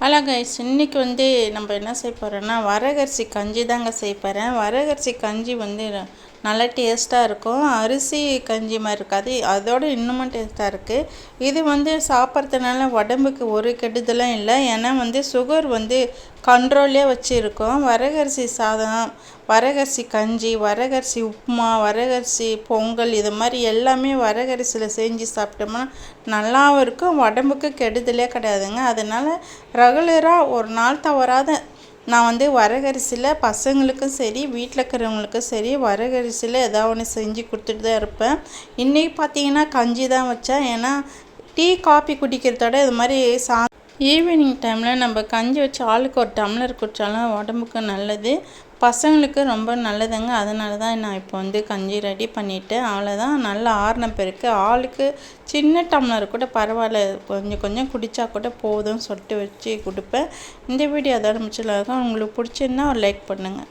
Hello guys இன்றைக்கி வந்து நம்ம என்ன செய்ய போகிறோன்னா வரகரிசி கஞ்சி தாங்க செய்ய போகிறேன் வரகரிசி கஞ்சி வந்து நல்லா டேஸ்ட்டாக இருக்கும். அரிசி கஞ்சி மாதிரி இருக்காது. அதோடு இன்னமும் டேஸ்ட்டாக இருக்குது இது வந்து சாப்பிட்றதுனால உடம்புக்கு ஒரு கெடுதலும் இல்லை. ஏன்னா வந்து சுகர் வந்து கண்ட்ரோல்லே வச்சுருக்கோம். வரகரிசி சாதம் வரகரிசி கஞ்சி வரகரிசி உப்புமா வரகரிசி பொங்கல் இது மாதிரி எல்லாமே வரகரிசியில் செஞ்சு சாப்பிட்டோம்னா நல்லாவும் இருக்கும். உடம்புக்கு கெடுதலே கிடையாதுங்க. அதனால் ரெகுலராக ஒரு நாள் தவறாத நான் வந்து வரகரிசியில் பசங்களுக்கும் சரி வீட்டில் இருக்கிறவங்களுக்கும் சரி வரகரிசியில் ஏதாவது ஒன்று செஞ்சு கொடுத்துட்டு தான் இருப்பேன். இன்றைக்கி பார்த்தீங்கன்னா கஞ்சி தான் வச்சேன். ஏன்னா டீ காஃபி குடிக்கிறதோட இது மாதிரி சா ஈவினிங் டைமில் நம்ம கஞ்சி வச்சு ஆளுக்கு ஒரு டம்ளர் குடித்தாலும் உடம்புக்கு நல்லது. பசங்களுக்கு ரொம்ப நல்லதுங்க. அதனால தான் நான் இப்போ வந்து கஞ்சி ரெடி பண்ணிவிட்டேன் அவ்வளோதான் நல்லா ஆறின பிறகு ஆளுக்கு சின்ன டம்ளர் கூட பரவாயில்ல. கொஞ்சம் கொஞ்சம் குடித்தா கூட போதும் சொல்லிட்டு வச்சு கொடுப்பேன். இந்த வீடியோ அதோட முடிச்சலாக உங்களுக்கு பிடிச்சிருந்தா ஒரு லைக் பண்ணுங்கள்